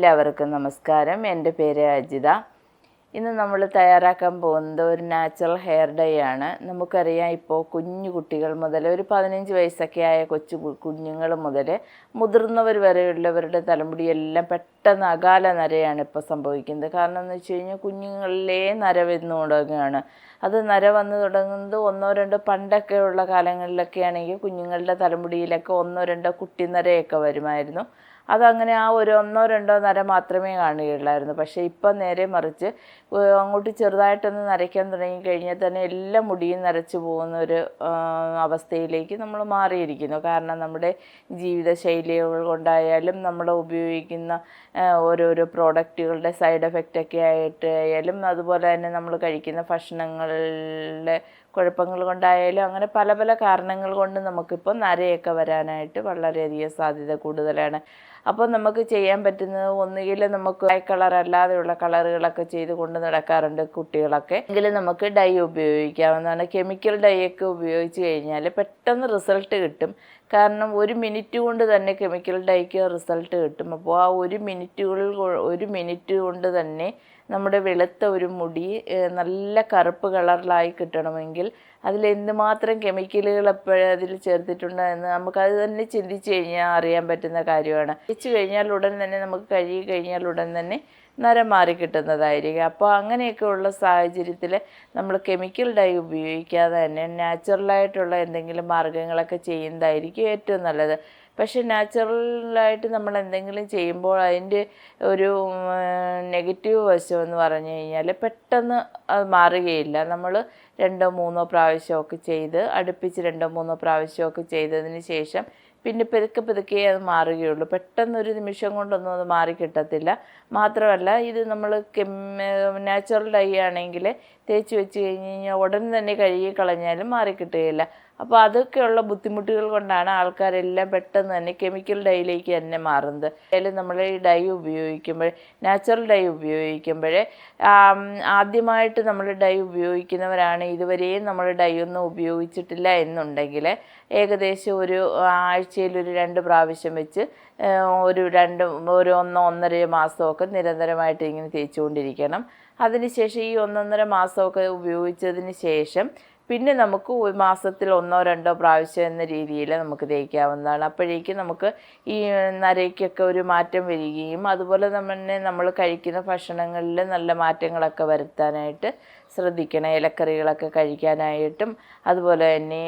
എല്ലാവർക്കും നമസ്കാരം. എന്റെ പേര് അജിത. ഇന്ന് നമ്മൾ തയ്യാറാക്കാൻ പോകുന്നത് ഒരു നാച്ചുറൽ ഹെയർ ഡൈ ആണ്. നമുക്കറിയാം ഇപ്പോൾ കുഞ്ഞു കുട്ടികൾ മുതൽ ഒരു പതിനഞ്ച് വയസ്സൊക്കെ ആയ കൊച്ചു കുഞ്ഞുങ്ങൾ മുതൽ മുതിർന്നവർ വരെയുള്ളവരുടെ തലമുടിയെല്ലാം പെട്ടെന്ന് അകാല നരയാണ് ഇപ്പോൾ സംഭവിക്കുന്നത്. കാരണം എന്ന് വെച്ച് കഴിഞ്ഞാൽ കുഞ്ഞുങ്ങളിലേ നര വന്നു തുടങ്ങുകയാണ്. അത് നര വന്നു തുടങ്ങുന്നത് ഒന്നോ രണ്ടോ പണ്ടൊക്കെ ഉള്ള കാലങ്ങളിലൊക്കെ ആണെങ്കിൽ കുഞ്ഞുങ്ങളുടെ തലമുടിയിലൊക്കെ ഒന്നോ രണ്ടോ കുട്ടി നരയൊക്കെ വരുമായിരുന്നു. അതങ്ങനെ ആ ഒരു ഒന്നോ രണ്ടോ നര മാത്രമേ കാണുകയുള്ളായിരുന്നു. പക്ഷേ ഇപ്പം നേരെ മറിച്ച് അങ്ങോട്ട് ചെറുതായിട്ടൊന്ന് നരയ്ക്കാൻ തുടങ്ങിക്കഴിഞ്ഞാൽ തന്നെ എല്ലാ മുടിയും നരച്ചു പോകുന്ന ഒരു അവസ്ഥയിലേക്ക് നമ്മൾ മാറിയിരിക്കുന്നു. കാരണം നമ്മുടെ ജീവിതശൈലികൾ കൊണ്ടായാലും നമ്മൾ ഉപയോഗിക്കുന്ന ഓരോരോ പ്രോഡക്റ്റുകളുടെ സൈഡ് എഫക്റ്റൊക്കെ ആയിട്ട് ആയാലും അതുപോലെ തന്നെ നമ്മൾ കഴിക്കുന്ന ഭക്ഷണങ്ങളുടെ കുഴപ്പങ്ങൾ കൊണ്ടായാലും അങ്ങനെ പല പല കാരണങ്ങൾ കൊണ്ട് നമുക്കിപ്പോൾ നരയൊക്കെ വരാനായിട്ട് വളരെയധികം സാധ്യത കൂടുതലാണ്. അപ്പോൾ നമുക്ക് ചെയ്യാൻ പറ്റുന്നത് ഒന്നുകിൽ നമുക്ക് കളർ അല്ലാതെയുള്ള കളറുകളൊക്കെ ചെയ്ത് കൊണ്ട് നടക്കാറുണ്ട് കുട്ടികളൊക്കെ. എങ്കിൽ നമുക്ക് ഡൈ ഉപയോഗിക്കാവുന്നതാണ്. കെമിക്കൽ ഡൈ ഒക്കെ ഉപയോഗിച്ച് കഴിഞ്ഞാൽ പെട്ടെന്ന് റിസൾട്ട് കിട്ടും. കാരണം ഒരു മിനിറ്റ് കൊണ്ട് തന്നെ കെമിക്കൽ ഡൈക്ക് റിസൾട്ട് കിട്ടും. അപ്പോൾ ആ ഒരു മിനിറ്റുകളിൽ ഒരു മിനിറ്റ് കൊണ്ട് തന്നെ നമ്മുടെ വെളുത്ത ഒരു മുടി നല്ല കറുപ്പ് കളറിലായി കിട്ടണമെങ്കിൽ അതിൽ എന്തുമാത്രം കെമിക്കലുകൾ എപ്പോഴും അതിൽ ചേർത്തിട്ടുണ്ട് എന്ന് നമുക്കത് തന്നെ ചിന്തിച്ച് കഴിഞ്ഞാൽ അറിയാൻ പറ്റുന്ന കാര്യമാണ്. വെച്ച് കഴിഞ്ഞാൽ ഉടൻ തന്നെ നമുക്ക് കഴുകി കഴിഞ്ഞാൽ ഉടൻ തന്നെ നരം മാറി കിട്ടുന്നതായിരിക്കും. അപ്പോൾ അങ്ങനെയൊക്കെയുള്ള സാഹചര്യത്തിൽ നമ്മൾ കെമിക്കൽ ഡൈ ഉപയോഗിക്കാതെ തന്നെ നാച്ചുറലായിട്ടുള്ള എന്തെങ്കിലും മാർഗങ്ങളൊക്കെ ചെയ്യുന്നതായിരിക്കും ഏറ്റവും നല്ലത്. പക്ഷേ നാച്ചുറലായിട്ട് നമ്മൾ എന്തെങ്കിലും ചെയ്യുമ്പോൾ അതിന്റെ ഒരു നെഗറ്റീവ് വശം എന്ന് പറഞ്ഞു കഴിഞ്ഞാൽ പെട്ടെന്ന് അത് മാറുകയില്ല. നമ്മൾ രണ്ടോ മൂന്നോ പ്രാവശ്യമൊക്കെ ചെയ്ത് അടുപ്പിച്ച് രണ്ടോ മൂന്നോ പ്രാവശ്യമൊക്കെ ചെയ്തതിന് ശേഷം പിന്നെ പെതുക്കെ പെതുക്കെ അത് മാറുകയുള്ളൂ. പെട്ടെന്ന് ഒരു നിമിഷം കൊണ്ടൊന്നും അത് മാറി കിട്ടത്തില്ല മാത്രമല്ല ഇത് നമ്മൾ നാച്ചുറൽ ഡൈ ആണെങ്കിൽ തേച്ച് വെച്ച് കഴിഞ്ഞ് കഴിഞ്ഞാൽ ഉടൻ തന്നെ കഴുകി കളഞ്ഞാലും മാറി കിട്ടുകയില്ല അപ്പോൾ അതൊക്കെയുള്ള ബുദ്ധിമുട്ടുകൾ കൊണ്ടാണ് ആൾക്കാരെല്ലാം പെട്ടെന്ന് തന്നെ കെമിക്കൽ ഡൈയിലേക്ക് തന്നെ മാറുന്നത്. അതിൽ നമ്മൾ ഈ ഡൈ ഉപയോഗിക്കുമ്പോൾ നാച്ചുറൽ ഡൈ ഉപയോഗിക്കുമ്പോൾ ആദ്യമായിട്ട് നമ്മൾ ഡൈ ഉപയോഗിക്കുന്നവരാണ് ഇതുവരെയും നമ്മൾ ഡൈ ഒന്നും ഉപയോഗിച്ചിട്ടില്ല എന്നുണ്ടെങ്കിൽ ഏകദേശം ഒരു ആഴ്ചയിൽ ഒരു രണ്ട് പ്രാവശ്യം വെച്ച് ഒരു രണ്ട് ഒരു ഒന്നോ ഒന്നര മാസമൊക്കെ നിരന്തരമായിട്ട് ഇങ്ങനെ തേച്ചുകൊണ്ടിരിക്കണം. അതിനുശേഷം ഈ ഒന്നൊന്നര മാസമൊക്കെ ഉപയോഗിച്ചതിന് ശേഷം പിന്നെ നമുക്ക് ഒരു മാസത്തിൽ ഒന്നോ രണ്ടോ പ്രാവശ്യം എന്ന രീതിയിൽ നമുക്ക് തേക്കാവുന്നതാണ് അപ്പോഴേക്കും നമുക്ക് ഈ നരയ്ക്കൊക്കെ ഒരു മാറ്റം വരികയും അതുപോലെ തന്നെ നമ്മൾ കഴിക്കുന്ന ഭക്ഷണങ്ങളിൽ നല്ല മാറ്റങ്ങളൊക്കെ വരുത്താനായിട്ട് ശ്രദ്ധിക്കണം. ഇലക്കറികളൊക്കെ കഴിക്കാനായിട്ടും അതുപോലെ തന്നെ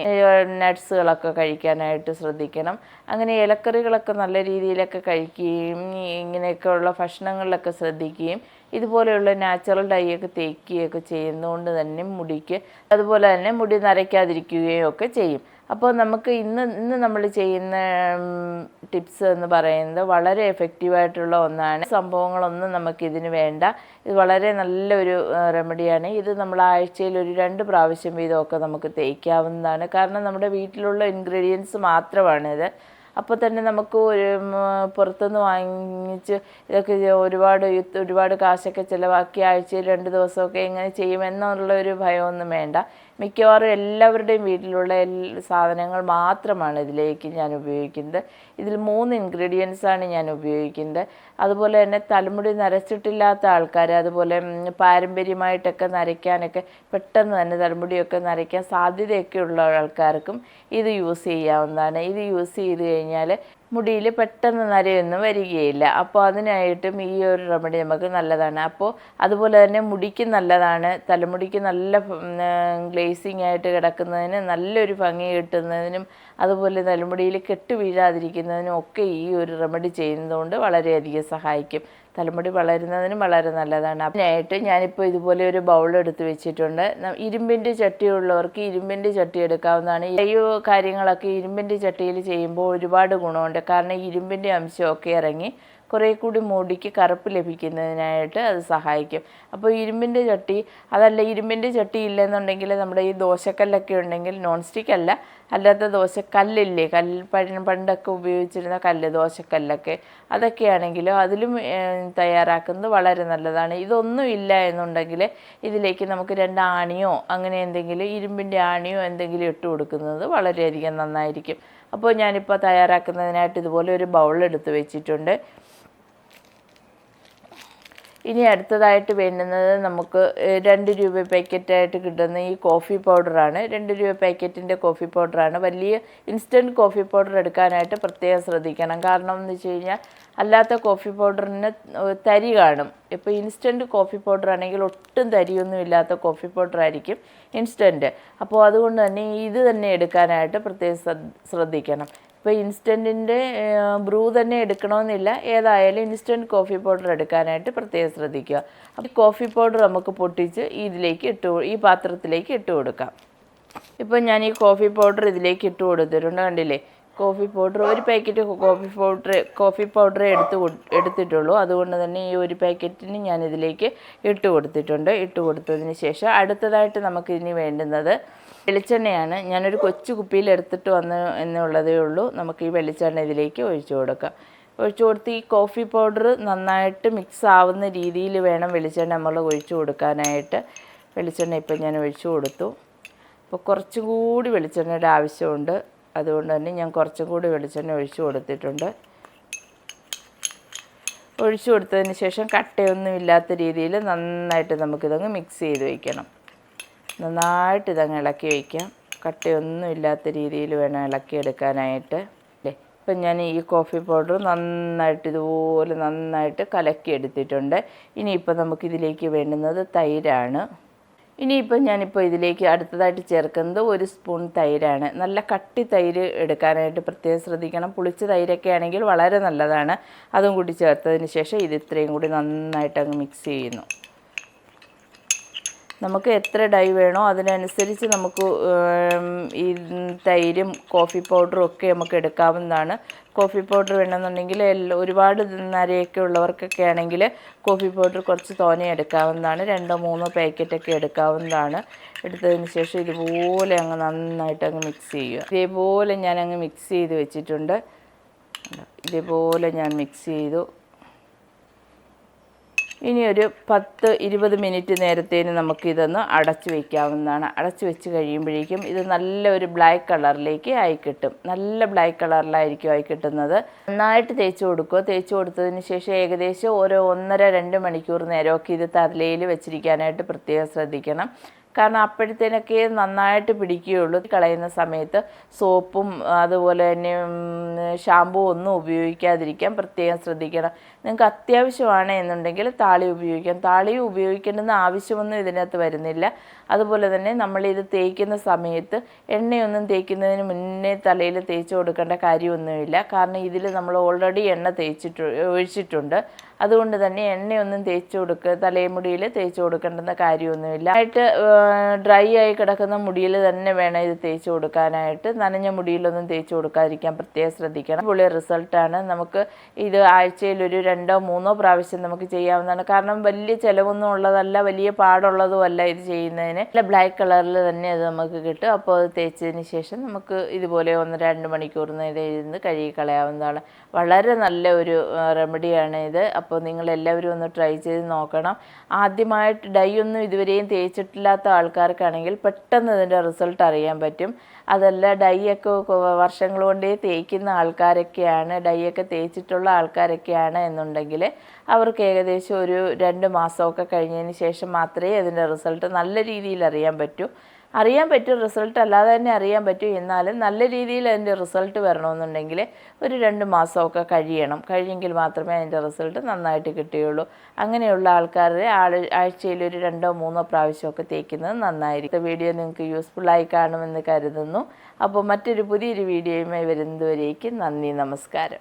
നട്ട്സുകളൊക്കെ കഴിക്കാനായിട്ട് ശ്രദ്ധിക്കണം. അങ്ങനെ ഇലക്കറികളൊക്കെ നല്ല രീതിയിലൊക്കെ കഴിക്കുകയും ഇങ്ങനെയൊക്കെയുള്ള ഭക്ഷണങ്ങളിലൊക്കെ ശ്രദ്ധിക്കുകയും ഇതുപോലെയുള്ള നാച്ചുറൽ ഡൈയൊക്കെ തേക്കുകയൊക്കെ ചെയ്യുന്നതുകൊണ്ട് തന്നെ മുടിക്ക് അതുപോലെ തന്നെ മുടി നരയ്ക്കാതിരിക്കുകയും ഒക്കെ ചെയ്യും. അപ്പോൾ നമുക്ക് ഇന്ന് ഇന്ന് നമ്മൾ ചെയ്യുന്ന ടിപ്സ് എന്ന് പറയുന്നത് വളരെ എഫക്റ്റീവായിട്ടുള്ള ഒന്നാണ്. സംഭവങ്ങളൊന്നും നമുക്കിതിന് വേണ്ട. ഇത് വളരെ നല്ലൊരു റെമഡിയാണ് ഇത് നമ്മൾ ആഴ്ചയിൽ ഒരു രണ്ട് പ്രാവശ്യം വീതമൊക്കെ നമുക്ക് തേക്കാവുന്നതാണ്. കാരണം നമ്മുടെ വീട്ടിലുള്ള ഇൻഗ്രീഡിയൻസ് മാത്രമാണിത്. അപ്പോൾ തന്നെ നമുക്ക് ഒരു പുറത്തുനിന്ന് വാങ്ങിച്ച് ഇതൊക്കെ ഇത് ഒരുപാട് ഒരുപാട് കാശൊക്കെ ചിലവാക്കി ആഴ്ചയിൽ രണ്ട് ദിവസമൊക്കെ എങ്ങനെ ചെയ്യുമെന്നുള്ള ഒരു ഭയമൊന്നും വേണ്ട. മിക്കവാറും എല്ലാവരുടെയും വീട്ടിലുള്ള സാധനങ്ങൾ മാത്രമാണ് ഇതിലേക്ക് ഞാൻ ഉപയോഗിക്കുന്നത്. ഇതിൽ മൂന്ന് ഇൻഗ്രീഡിയൻസ് ആണ് ഞാൻ ഉപയോഗിക്കുന്നത്. അതുപോലെ തന്നെ തലമുടി നരച്ചിട്ടില്ലാത്ത ആൾക്കാർ അതുപോലെ പാരമ്പര്യമായിട്ടൊക്കെ നരയ്ക്കാനൊക്കെ പെട്ടെന്ന് തന്നെ തലമുടിയൊക്കെ നരയ്ക്കാൻ സാധ്യതയൊക്കെ ഉള്ള ആൾക്കാർക്കും ഇത് യൂസ് ചെയ്യാവുന്നതാണ്. ഇത് യൂസ് ചെയ്ത് കഴിഞ്ഞാൽ മുടിയിൽ പെട്ടെന്ന് നരയൊന്നും വരികയില്ല. അപ്പോൾ അതിനായിട്ടും ഈ ഒരു റെമഡി നമുക്ക് നല്ലതാണ്. അപ്പോൾ അതുപോലെ തന്നെ മുടിക്ക് നല്ലതാണ്. തലമുടിക്ക് നല്ല ഗ്ലേസിങ് ആയിട്ട് കിടക്കുന്നതിന് നല്ലൊരു ഭംഗി കിട്ടുന്നതിനും അതുപോലെ തലമുടിയിൽ കെട്ട് വീഴാതിരിക്കുന്നതിനും ഒക്കെ ഈ ഒരു റെമഡി ചെയ്യുന്നതുകൊണ്ട് വളരെയധികം സഹായിക്കും. തലമുടി വളരുന്നതിനും വളരെ നല്ലതാണ്. അതിനായിട്ട് ഞാനിപ്പോൾ ഇതുപോലെ ഒരു ബൗൾ എടുത്ത് വെച്ചിട്ടുണ്ട്. ഇരുമ്പിന്റെ ചട്ടി ഉള്ളവർക്ക് ഇരുമ്പിന്റെ ചട്ടി എടുക്കാവുന്നതാണ്. ഈ കാര്യങ്ങളൊക്കെ ഇരുമ്പിന്റെ ചട്ടിയിൽ ചെയ്യുമ്പോൾ ഒരുപാട് ഗുണമുണ്ട്. കാരണം ഇരുമ്പിന്റെ അംശമൊക്കെ ഇറങ്ങി കുറേ കൂടി മുടിക്ക് കറുപ്പ് ലഭിക്കുന്നതിനായിട്ട് അത് സഹായിക്കും. അപ്പോൾ ഇരുമ്പിന്റെ ചട്ടി അതല്ല ഇരുമ്പിന്റെ ചട്ടി ഇല്ലെന്നുണ്ടെങ്കിൽ നമ്മുടെ ഈ ദോശക്കല്ലൊക്കെ ഉണ്ടെങ്കിൽ നോൺ സ്റ്റിക്ക് അല്ല. അല്ലാത്ത ദോശക്കല്ലില്ലേ കല്ല് പഴ- പണ്ടൊക്കെ ഉപയോഗിച്ചിരുന്ന കല്ല് ദോശക്കല്ലൊക്കെ. അതൊക്കെയാണെങ്കിലും അതിലും ഏഹ്, തയ്യാറാക്കുന്നത് വളരെ നല്ലതാണ്. ഇതൊന്നും ഇല്ല എന്നുണ്ടെങ്കിൽ ഇതിലേക്ക് നമുക്ക് രണ്ട് ആണിയോ അങ്ങനെ എന്തെങ്കിലും ഇരുമ്പിന്റെ ആണിയോ എന്തെങ്കിലും ഇട്ട് കൊടുക്കുന്നത് വളരെയധികം നന്നായിരിക്കും. അപ്പോൾ ഞാനിപ്പോൾ തയ്യാറാക്കുന്നതിനായിട്ട് ഇതുപോലെ ഒരു ബൗൾ എടുത്ത് വെച്ചിട്ടുണ്ട്. ഇനി അടുത്തതായിട്ട് വേണ്ടുന്നത് നമുക്ക് രണ്ട് രൂപ പാക്കറ്റായിട്ട് കിട്ടുന്ന ഈ കോഫി പൗഡറാണ്. രണ്ട് രൂപ പാക്കറ്റിന്റെ കോഫി പൗഡറാണ്. വലിയ ഇൻസ്റ്റന്റ് കോഫി പൗഡർ എടുക്കാനായിട്ട് പ്രത്യേകം ശ്രദ്ധിക്കണം. കാരണം എന്ന് വെച്ച് കഴിഞ്ഞാൽ അല്ലാത്ത കോഫി പൗഡറിന് തരി കാണും. ഇപ്പോൾ ഇൻസ്റ്റന്റ് കോഫി പൗഡർ ആണെങ്കിൽ ഒട്ടും തരിയൊന്നും ഇല്ലാത്ത കോഫി പൗഡർ ആയിരിക്കും ഇൻസ്റ്റന്റ് അപ്പോൾ അതുകൊണ്ട് തന്നെ ഇത് തന്നെ എടുക്കാനായിട്ട് പ്രത്യേകം ശ്രദ്ധിക്കണം. ഇപ്പോൾ ഇൻസ്റ്റന്റിന്റെ ബ്രൂ തന്നെ എടുക്കണമെന്നില്ല ഏതായാലും ഇൻസ്റ്റന്റ് കോഫി പൗഡർ എടുക്കാനായിട്ട് പ്രത്യേകം ശ്രദ്ധിക്കുക. അപ്പോൾ കോഫി പൗഡർ നമുക്ക് പൊട്ടിച്ച് ഇതിലേക്ക് ഇട്ട് ഈ പാത്രത്തിലേക്ക് ഇട്ട് കൊടുക്കാം. ഇപ്പോൾ ഞാൻ ഈ കോഫി പൗഡർ ഇതിലേക്ക് ഇട്ട് കൊടുത്തിട്ടുണ്ട് കണ്ടില്ലേ? കോഫി പൗഡർ ഒരു packet coffee powder coffee powder എടുത്ത് എടുത്തിട്ടുള്ളൂ. അതുകൊണ്ട് തന്നെ ഈ ഒരു പാക്കറ്റിന് ഞാൻ ഇതിലേക്ക് ഇട്ട് കൊടുത്തിട്ടുണ്ട്. ഇട്ട് കൊടുത്തതിന് ശേഷം അടുത്തതായിട്ട് നമുക്ക് ഇനി വേണ്ടുന്നത് വെളിച്ചെണ്ണയാണ് ഞാനൊരു കൊച്ചു കുപ്പിയിൽ എടുത്തിട്ട് വന്ന് എന്നുള്ളതേ ഉള്ളൂ. നമുക്ക് ഈ വെളിച്ചെണ്ണ ഇതിലേക്ക് ഒഴിച്ചു കൊടുക്കാം. ഒഴിച്ചു കൊടുത്ത് ഈ കോഫി പൗഡർ നന്നായിട്ട് മിക്സ് ആവുന്ന രീതിയിൽ വേണം വെളിച്ചെണ്ണ നമ്മൾ ഒഴിച്ചു കൊടുക്കാനായിട്ട്. വെളിച്ചെണ്ണ ഇപ്പം ഞാൻ ഒഴിച്ചു കൊടുത്തു. അപ്പോൾ കുറച്ചും കൂടി വെളിച്ചെണ്ണയുടെ ആവശ്യമുണ്ട്. അതുകൊണ്ട് തന്നെ ഞാൻ കുറച്ചും കൂടി വെളിച്ചെണ്ണ ഒഴിച്ചു കൊടുത്തിട്ടുണ്ട്. ഒഴിച്ചു കൊടുത്തതിന് ശേഷം കട്ടയൊന്നും ഇല്ലാത്ത രീതിയിൽ നന്നായിട്ട് നമുക്കിതങ്ങ് മിക്സ് ചെയ്ത് വയ്ക്കണം നന്നായിട്ട് ഇതങ്ങ് ഇളക്കി വയ്ക്കാം. കട്ടയൊന്നും ഇല്ലാത്ത രീതിയിൽ വേണം ഇളക്കിയെടുക്കാനായിട്ട്. അല്ലേ ഇപ്പം ഞാൻ ഈ കോഫി പൗഡർ നന്നായിട്ട് ഇതുപോലെ നന്നായിട്ട് കലക്കി എടുത്തിട്ടുണ്ട് ഇനിയിപ്പോൾ നമുക്കിതിലേക്ക് വേണ്ടുന്നത് തൈരാണ്. ഇനിയിപ്പോൾ ഞാനിപ്പോൾ ഇതിലേക്ക് അടുത്തതായിട്ട് ചേർക്കുന്നത് ഒരു സ്പൂൺ തൈരാണ്. നല്ല കട്ടി തൈര് എടുക്കാനായിട്ട് പ്രത്യേകം ശ്രദ്ധിക്കണം. പുളിച്ച തൈരൊക്കെ ആണെങ്കിൽ വളരെ നല്ലതാണ്. അതും കൂടി ചേർത്തതിന് ശേഷം ഇത് ഇത്രയും കൂടി നന്നായിട്ട് അങ്ങ് മിക്സ് ചെയ്യുന്നു. നമുക്ക് എത്ര ഡൈ വേണോ അതിനനുസരിച്ച് നമുക്ക് ഈ തൈരും കോഫി പൗഡറും ഒക്കെ നമുക്ക് എടുക്കാവുന്നതാണ്. കോഫി പൗഡർ വേണമെന്നുണ്ടെങ്കിൽ ഒരുപാട് നരയൊക്കെ ഉള്ളവർക്കൊക്കെ ആണെങ്കിൽ കോഫി പൗഡർ കുറച്ച് തോനെ എടുക്കാവുന്നതാണ്. രണ്ടോ മൂന്നോ പാക്കറ്റൊക്കെ എടുക്കാവുന്നതാണ്. എടുത്തതിന് ശേഷം ഇതുപോലെ അങ്ങ് നന്നായിട്ട് അങ്ങ് മിക്സ് ചെയ്യുക. ഇതേപോലെ ഞാൻ അങ്ങ് മിക്സ് ചെയ്ത് വെച്ചിട്ടുണ്ട്. ഇതേപോലെ ഞാൻ മിക്സ് ചെയ്തു. ഇനി ഒരു പത്ത് ഇരുപത് മിനിറ്റ് നേരത്തേന് നമുക്കിതൊന്ന് അടച്ചു വയ്ക്കാവുന്നതാണ് അടച്ചു വെച്ച് കഴിയുമ്പോഴേക്കും ഇത് നല്ല ഒരു ബ്ലാക്ക് കളറിലേക്ക് ആയി കിട്ടും. നല്ല ബ്ലാക്ക് കളറിലായിരിക്കും ആയി കിട്ടുന്നത്. നന്നായിട്ട് തേച്ച് കൊടുക്കുക. തേച്ച് കൊടുത്തതിന് ശേഷം ഏകദേശം ഓരോ ഒന്നര രണ്ട് മണിക്കൂർ നേരമൊക്കെ ഇത് തലയിൽ വെച്ചിരിക്കാനായിട്ട് പ്രത്യേകം ശ്രദ്ധിക്കണം. കാരണം അപ്പോഴത്തേനൊക്കെ നന്നായിട്ട് പിടിക്കുകയുള്ളൂ. കളയുന്ന സമയത്ത് സോപ്പും അതുപോലെ തന്നെ ഷാമ്പൂ ഒന്നും ഉപയോഗിക്കാതിരിക്കാൻ പ്രത്യേകം ശ്രദ്ധിക്കണം. നിങ്ങൾക്ക് അത്യാവശ്യമാണ് എന്നുണ്ടെങ്കിൽ താളി ഉപയോഗിക്കാം. താളി ഉപയോഗിക്കേണ്ടുന്ന ആവശ്യമൊന്നും ഇതിനകത്ത് വരുന്നില്ല. അതുപോലെ തന്നെ നമ്മളിത് തേക്കുന്ന സമയത്ത് എണ്ണയൊന്നും തേക്കുന്നതിന് മുന്നേ തലയിൽ തേച്ച് കൊടുക്കേണ്ട കാര്യമൊന്നുമില്ല. കാരണം ഇതിൽ നമ്മൾ ഓൾറെഡി എണ്ണ തേച്ചിട്ട് ഒഴിച്ചിട്ടുണ്ട്. അതുകൊണ്ട് തന്നെ എണ്ണയൊന്നും തേച്ച് കൊടുക്കുക തലമുടിയിൽ തേച്ച് കൊടുക്കേണ്ടുന്ന കാര്യമൊന്നുമില്ല. ആയിട്ട് ഡ്രൈ ആയി കിടക്കുന്ന മുടിയിൽ തന്നെ വേണം ഇത് തേച്ച് കൊടുക്കാനായിട്ട്. നനഞ്ഞ മുടിയിലൊന്നും തേച്ച് കൊടുക്കാതിരിക്കാൻ പ്രത്യേകം ശ്രദ്ധിക്കണം. പുള്ളിയ റിസൾട്ടാണ്. നമുക്ക് ഇത് ആഴ്ചയിൽ ഒരു രണ്ടോ മൂന്നോ പ്രാവശ്യം നമുക്ക് ചെയ്യാവുന്നതാണ്. കാരണം വലിയ ചിലവൊന്നും ഉള്ളതല്ല വലിയ പാടുള്ളതും അല്ല ഇത് ചെയ്യുന്നതിന്. നല്ല ബ്ലാക്ക് കളറിൽ തന്നെ അത് നമുക്ക് കിട്ടും. അപ്പോൾ അത് തേച്ചതിന് ശേഷം നമുക്ക് ഇതുപോലെ ഒന്ന് രണ്ട് മണിക്കൂർ നേരം ഇരുന്ന് കഴുകി കളയാവുന്നതാണ്. വളരെ നല്ല ഒരു റെമഡിയാണ് ഇത്. അപ്പോൾ നിങ്ങൾ എല്ലാവരും ഒന്ന് ട്രൈ ചെയ്ത് നോക്കണം. ആദ്യമായിട്ട് ഡൈ ഒന്നും ഇതുവരെയും തേച്ചിട്ടില്ലാത്ത ആൾക്കാർക്കാണെങ്കിൽ പെട്ടെന്ന് ഇതിന്റെ റിസൾട്ട് അറിയാൻ പറ്റും. അതല്ല ഡൈ ഒക്കെ വർഷങ്ങൾ കൊണ്ടേ തേക്കുന്ന ആൾക്കാരൊക്കെയാണ് ഡൈ ഒക്കെ തേച്ചിട്ടുള്ള ആൾക്കാരൊക്കെയാണ് എന്നുണ്ടെങ്കിൽ അവർക്ക് ഏകദേശം ഒരു രണ്ട് മാസമൊക്കെ കഴിഞ്ഞതിന് ശേഷം മാത്രമേ അതിന്റെ റിസൾട്ട് നല്ല രീതിയിൽ അറിയാൻ പറ്റൂ. അറിയാൻ പറ്റും റിസൾട്ട് അല്ലാതെ തന്നെ അറിയാൻ പറ്റൂ. എന്നാലും നല്ല രീതിയിൽ അതിന്റെ റിസൾട്ട് വരണമെന്നുണ്ടെങ്കിൽ ഒരു രണ്ട് മാസമൊക്കെ കഴിയണം. കഴിയെങ്കിൽ മാത്രമേ അതിന്റെ റിസൾട്ട് നന്നായിട്ട് കിട്ടുകയുള്ളൂ. അങ്ങനെയുള്ള ആൾക്കാരുടെ ആൾ ആഴ്ചയിൽ ഒരു രണ്ടോ മൂന്നോ പ്രാവശ്യമൊക്കെ തേക്കുന്നത് നന്നായിരിക്കും. വീഡിയോ നിങ്ങൾക്ക് യൂസ്ഫുള്ളായി കാണുമെന്ന് കരുതുന്നു. അപ്പോൾ മറ്റൊരു പുതിയൊരു വീഡിയോയുമായി വരുന്നതുവരേക്കും നന്ദി നമസ്കാരം.